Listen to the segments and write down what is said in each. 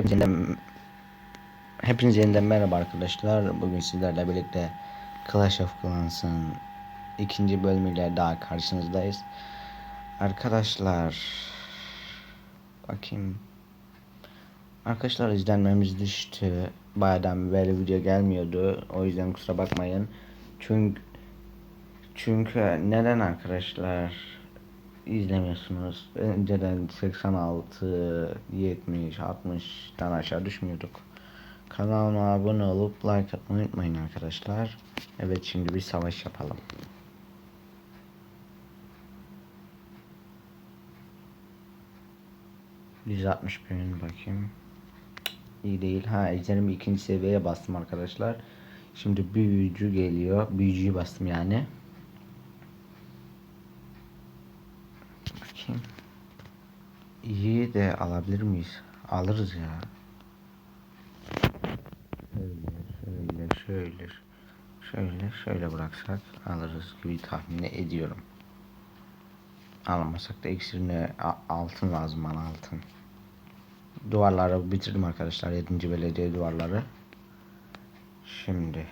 Hepinize yeniden, hepinize yeniden merhaba arkadaşlar. Bugün sizlerle birlikte Clash of Clans'ın ikinci bölümüyle daha karşınızdayız. Arkadaşlar bakayım. Arkadaşlar izlenmemiz düştü. Bayağıdan beri video gelmiyordu. O yüzden kusura bakmayın. Çünkü çünkü neden arkadaşlar izlemiyorsunuz? Önceden 86, 70, 60'tan aşağı düşmüyorduk. Kanalıma abone olup like atmayı unutmayın arkadaşlar. Evet şimdi bir savaş yapalım. %60 bin bakayım. İyi değil. Ha ejderimi ikinci seviyeye bastım arkadaşlar. Şimdi büyücü geliyor. Büyücüyü bastım yani. Bakayım. İyi de alabilir miyiz? Alırız ya. Şöyle, şöyle, şöyle, şöyle, şöyle bıraksak alırız gibi tahmin ediyorum. Almasak da iksirine a- altın lazım bana altın. Duvarları bitirdim arkadaşlar 7. belediye duvarları. Şimdi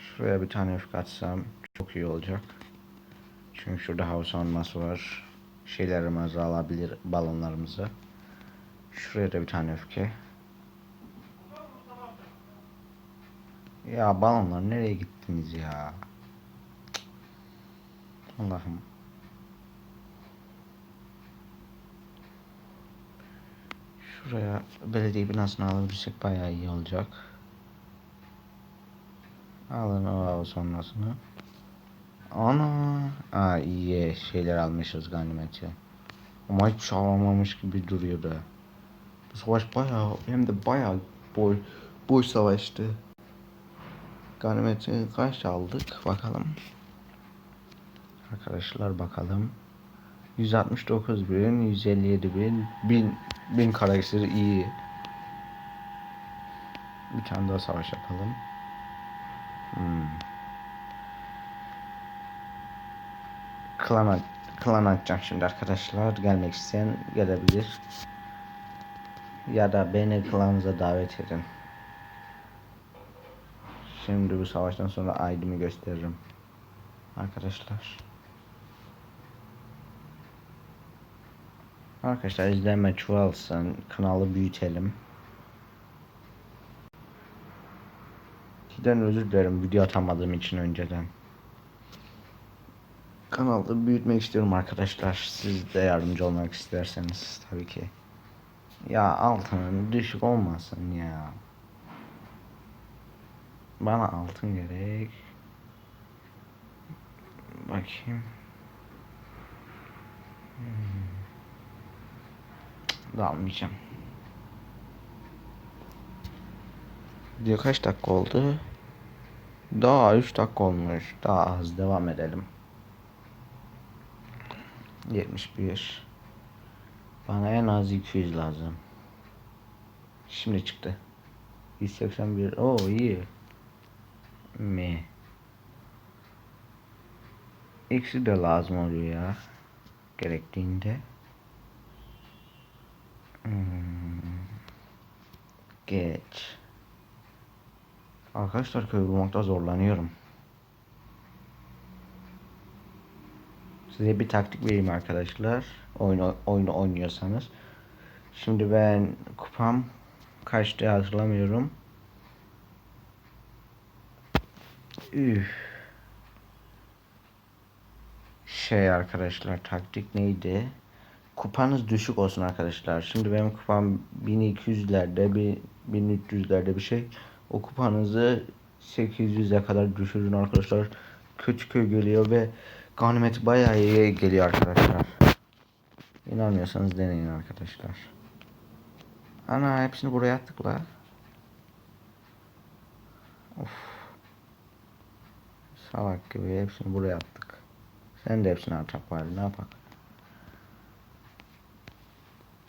şuraya bir tane öfke atsam çok iyi olacak. Çünkü şurada hava savunması var. Şeylerimizi alabilir balonlarımızı. Şuraya da bir tane öfke. Ya balonlar nereye gittiniz ya? Allah'ım. Şuraya belediye binasını alabilirsek bayağı iyi olacak. Alın o sonrasını. Ana. Aa iyi şeyler almışız ganimeti. Ama hiç alamamış gibi duruyor da. Bu savaş bayağı hem de bayağı boy boy savaştı. Ganimeti kaç aldık bakalım. Arkadaşlar bakalım. 169 bin, 157 bin, 1000 1000 karakter iyi. Bir tane daha savaş yapalım. Hmm. Klan, klan açacağım şimdi arkadaşlar. Gelmek isteyen gelebilir. Ya da beni klanınıza davet edin. Şimdi bu savaştan sonra aydımı gösteririm. Arkadaşlar. Arkadaşlar izlenme çoğalsın. Kanalı büyütelim. Sizden özür dilerim video atamadığım için önceden. Kanalı büyütmek istiyorum arkadaşlar. Siz de yardımcı olmak isterseniz tabii ki. Ya altının düşük olmasın ya. Bana altın gerek. Bakayım. Hmm. Dalmayacağım. Diyor kaç dakika oldu? Daha 3 dakika olmuş. Daha az devam edelim. 71 Bana en az 200 lazım. Şimdi çıktı. 181 Oo iyi. Mi? Eksi de lazım oluyor ya. Gerektiğinde. Hmm. Geç. Arkadaşlar köy bulmakta zorlanıyorum. Size bir taktik vereyim arkadaşlar. Oyunu, oyunu oynuyorsanız. Şimdi ben kupam kaçtı hatırlamıyorum. Üf. Şey arkadaşlar taktik neydi? Kupanız düşük olsun arkadaşlar. Şimdi benim kupam 1200'lerde bir 1300'lerde bir şey. O kupanızı 800'e kadar düşürün arkadaşlar. Kötü köy geliyor ve ganimeti bayağı iyi geliyor arkadaşlar. İnanmıyorsanız deneyin arkadaşlar. Ana hepsini buraya attık la. Of. Salak gibi hepsini buraya attık. Sen de hepsini atak bari ne yapak.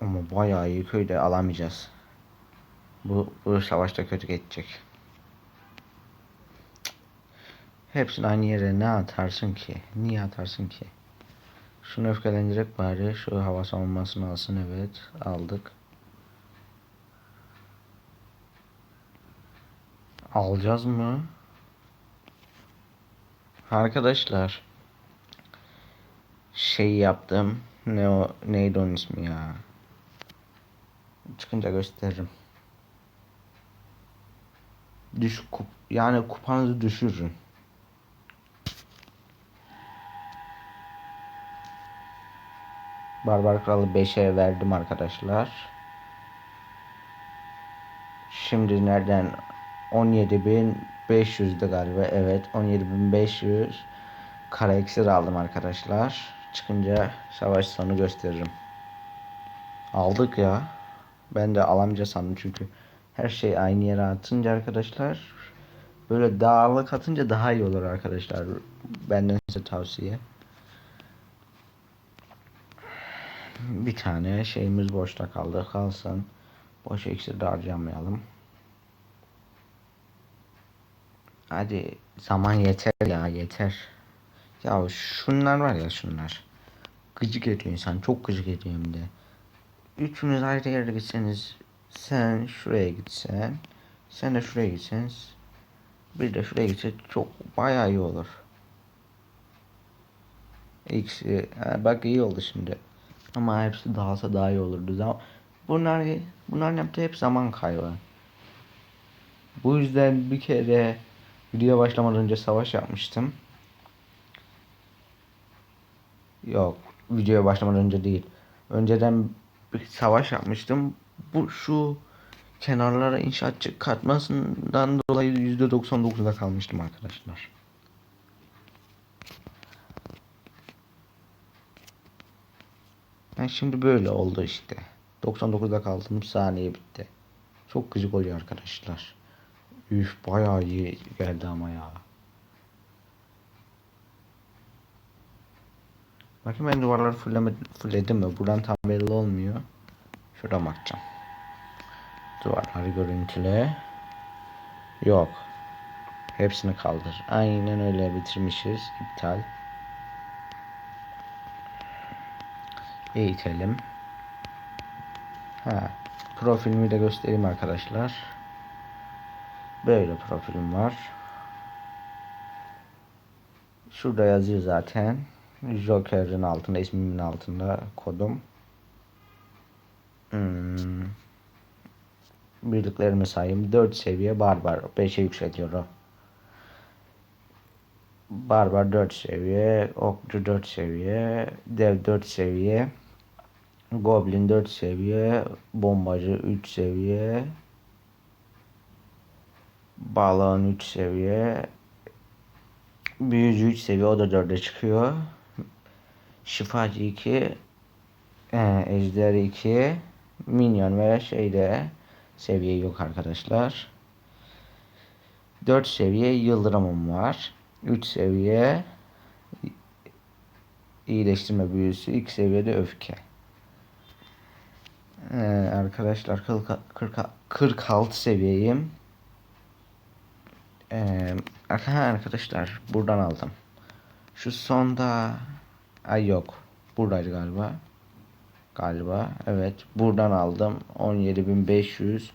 Ama bayağı iyi köyde alamayacağız. Bu, bu savaşta kötü geçecek. Hepsini aynı yere ne atarsın ki? Niye atarsın ki? Şunu öfkelendirek bari. Şu hava savunmasını alsın evet. Aldık. Alacağız mı? Arkadaşlar. Şey yaptım. Ne o neydi onun ismi ya? Çıkınca gösteririm. Düş kup yani kupanızı düşürün. Barbar Kralı 5'e verdim arkadaşlar. Şimdi nereden 17.500'dü galiba. Evet 17.500 kara iksir aldım arkadaşlar. Çıkınca savaş sonu gösteririm. Aldık ya. Ben de alamayacağım sandım çünkü her şey aynı yere atınca arkadaşlar böyle dağlık atınca daha iyi olur arkadaşlar. Benden size tavsiye. Bir tane şeyimiz boşta kaldı. Kalsın. Boş iksir de harcamayalım. Hadi zaman yeter ya yeter. Ya şunlar var ya şunlar. Gıcık ediyor insan. Çok gıcık ediyor de. Üçünüz ayrı yere gitseniz sen şuraya gitsen sen de şuraya gitseniz bir de şuraya gitse çok bayağı iyi olur. Ha, bak iyi oldu şimdi. Ama hepsi dağılsa daha iyi olurdu. Bunlar bunların yaptığı hep zaman kaybı. Bu yüzden bir kere video başlamadan önce savaş yapmıştım. Yok, videoya başlamadan önce değil. Önceden bir savaş yapmıştım. Bu şu kenarlara inşaatçı katmasından dolayı %99'da kalmıştım arkadaşlar. Şimdi böyle oldu işte. 99'da kaldım saniye bitti. Çok gıcık oluyor arkadaşlar. Üf bayağı iyi geldi ama ya. Bakın ben duvarları fulledim mi? Buradan tam belli olmuyor. Şuradan bakacağım. Duvarları görüntüle. Yok. Hepsini kaldır. Aynen öyle bitirmişiz. İptal. Eğitelim. Ha. Profilimi de göstereyim arkadaşlar. Böyle profilim var. Şurada yazıyor zaten. Joker'in altında, ismimin altında kodum. Hmm. Birliklerimi sayayım. 4 seviye barbar. 5'e yükseltiyorum. Barbar 4 seviye. Okçu 4 seviye. Dev 4 seviye. Goblin 4 seviye. Bombacı 3 seviye. Balığın 3 seviye. Büyücü 3 seviye. O da 4'e çıkıyor. Şifacı 2. Ee, ejder 2. Minyon ve şeyde seviye yok arkadaşlar. 4 seviye yıldırımım var. 3 seviye iyileştirme büyüsü. 2 seviyede öfke. Ee, arkadaşlar 40, 40, 46 seviyeyim. Ee, arkadaşlar buradan aldım. Şu sonda ay yok. Buradaydı galiba. Galiba. Evet. Buradan aldım. 17.500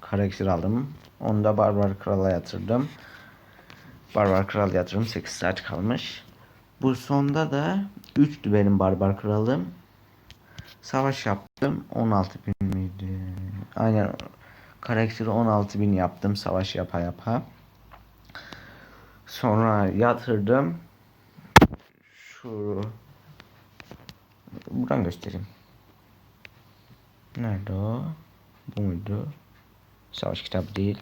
karakter aldım. Onu da Barbar Kral'a yatırdım. Barbar Kral yatırım 8 saat kalmış. Bu sonda da 3'tü benim Barbar Kralım. Savaş yaptım. 16.000 miydi? Aynen. Karakteri 16.000 yaptım savaş yapa yapa. Sonra yatırdım. Şu buradan göstereyim. Nerede o? Bu muydu? Savaş kitabı değil.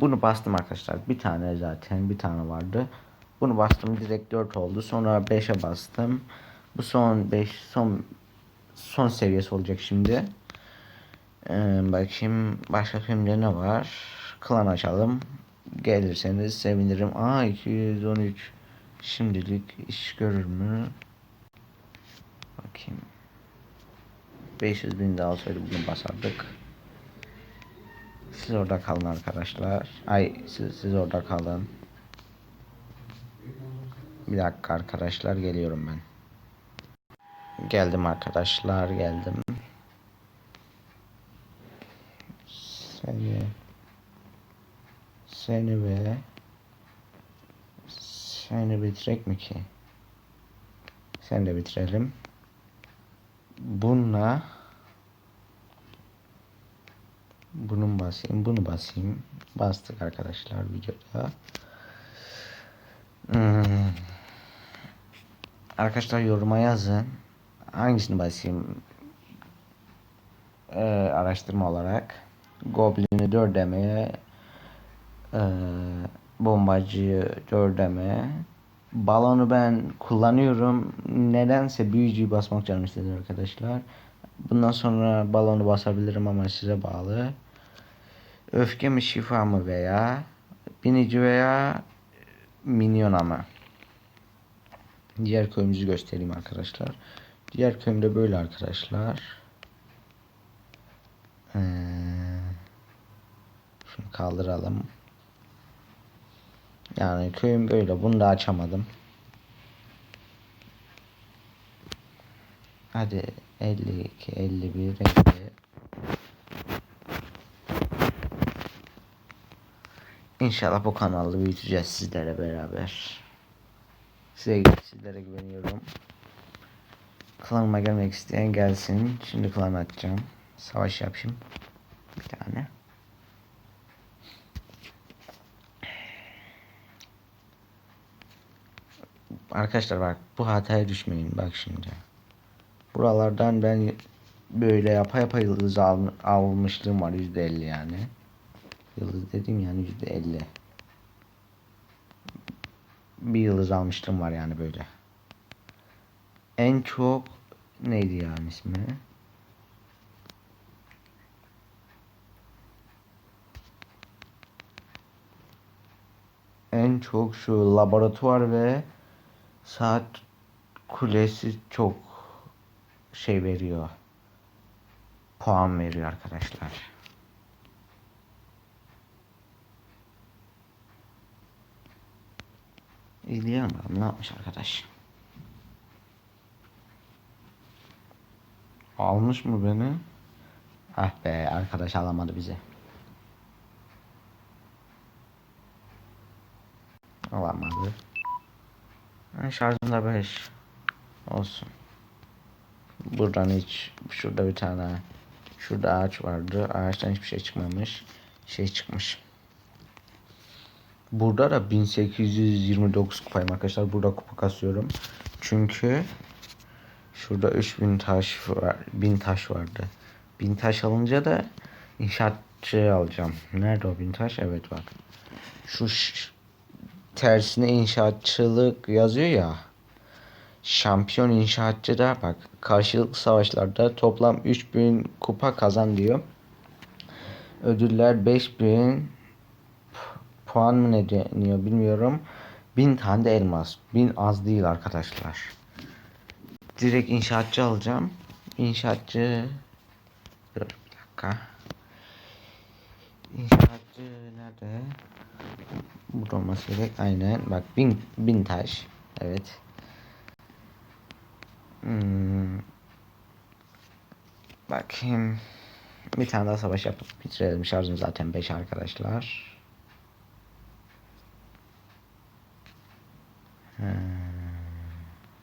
Bunu bastım arkadaşlar. Bir tane zaten bir tane vardı. Bunu bastım direkt 4 oldu. Sonra 5'e bastım. Bu son 5 son son seviyesi olacak şimdi. Ee, bakayım başka filmde ne var? Klan açalım. Gelirseniz sevinirim. Aa 213 şimdilik iş görür mü? Bakayım. 500 bin daha olsaydı bunu basardık. Siz orada kalın arkadaşlar. Ay siz, siz orada kalın. Bir dakika arkadaşlar geliyorum ben. Geldim arkadaşlar geldim. Seni seni ve seni bitirek mi ki? Sen de bitirelim. Bununla bunun basayım, bunu basayım. Bastık arkadaşlar videoda. Hmm. Arkadaşlar yoruma yazın. Hangisini basayım? Ee, araştırma olarak. Goblin'i 4 demeye e, bombacıyı 4 demeye balonu ben kullanıyorum. Nedense büyücüyü basmak canım istedi arkadaşlar. Bundan sonra balonu basabilirim ama size bağlı. Öfke mi şifa mı veya binici veya minyona mı? Diğer köyümüzü göstereyim arkadaşlar. Diğer köyümde böyle arkadaşlar. Ee, şunu kaldıralım. Yani köyüm böyle. Bunu da açamadım. Hadi 52, 51, 50. İnşallah bu kanalı büyüteceğiz sizlere beraber. Size, sizlere güveniyorum. Klanıma gelmek isteyen gelsin. Şimdi klan açacağım. Savaş yapayım. Bir tane. Arkadaşlar bak bu hataya düşmeyin bak şimdi. Buralardan ben böyle yapa yapa yıldız al, almışlığım var %50 yani. Yıldız dedim yani %50. Bir yıldız almıştım var yani böyle. En çok neydi yani ismi? En çok şu laboratuvar ve saat kulesi çok şey veriyor. Puan veriyor arkadaşlar. İzleyelim bakalım ne yapmış arkadaş. Almış mı beni? Ah be arkadaş alamadı bizi. Alamadı. Ha, Şarjım da 5. Olsun. Buradan hiç şurada bir tane şurada ağaç vardı. Ağaçtan hiçbir şey çıkmamış. Şey çıkmış. Burada da 1829 kupayım arkadaşlar. Burada kupa kasıyorum. Çünkü şurada 3000 taş var. 1000 taş vardı. 1000 taş alınca da inşaatçı alacağım. Nerede o 1000 taş? Evet bak. Şu tersine inşaatçılık yazıyor ya. Şampiyon inşaatçı da bak karşılıklı savaşlarda toplam 3000 kupa kazan diyor. Ödüller 5000 p- puan mı ne deniyor bilmiyorum. 1000 tane de elmas. 1000 az değil arkadaşlar. Direkt inşaatçı alacağım. İnşaatçı Dur bir dakika. İnşaatçı nerede? Burada olması gerek. Aynen. Bak bin, bin taş. Evet. Hmm. Bakayım. Bir tane daha savaş yapıp bitirelim. Şarjım zaten 5 arkadaşlar. Hmm.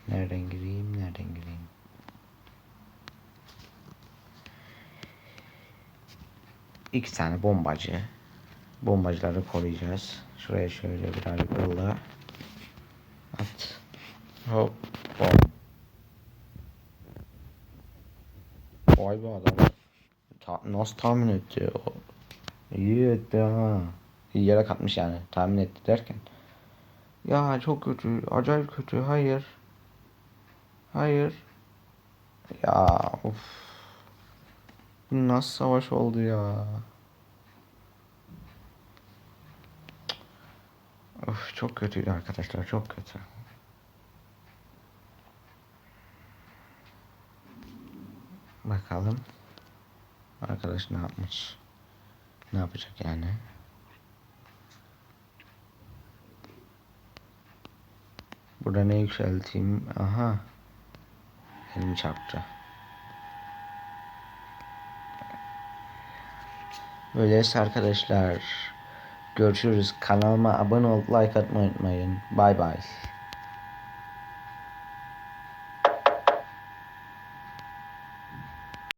Nereden gireyim? Nereden gireyim? İki tane bombacı. Bombacıları koruyacağız. Şuraya şöyle birazcık yolla. At. Hop. Bom. Vay be adam. Ta nasıl tahmin etti? İyi etti ha. İyi yere katmış yani. Tahmin etti derken. Ya çok kötü. Acayip kötü. Hayır. Hayır. Ya of. Bu nasıl savaş oldu ya? Of çok kötüydü arkadaşlar çok kötü. Bakalım. Arkadaş ne yapmış? Ne yapacak yani? Burada ne yükselteyim? Aha. Elim çarptı. Öyleyse arkadaşlar görüşürüz. Kanalıma abone olup like atmayı unutmayın. Bay bay.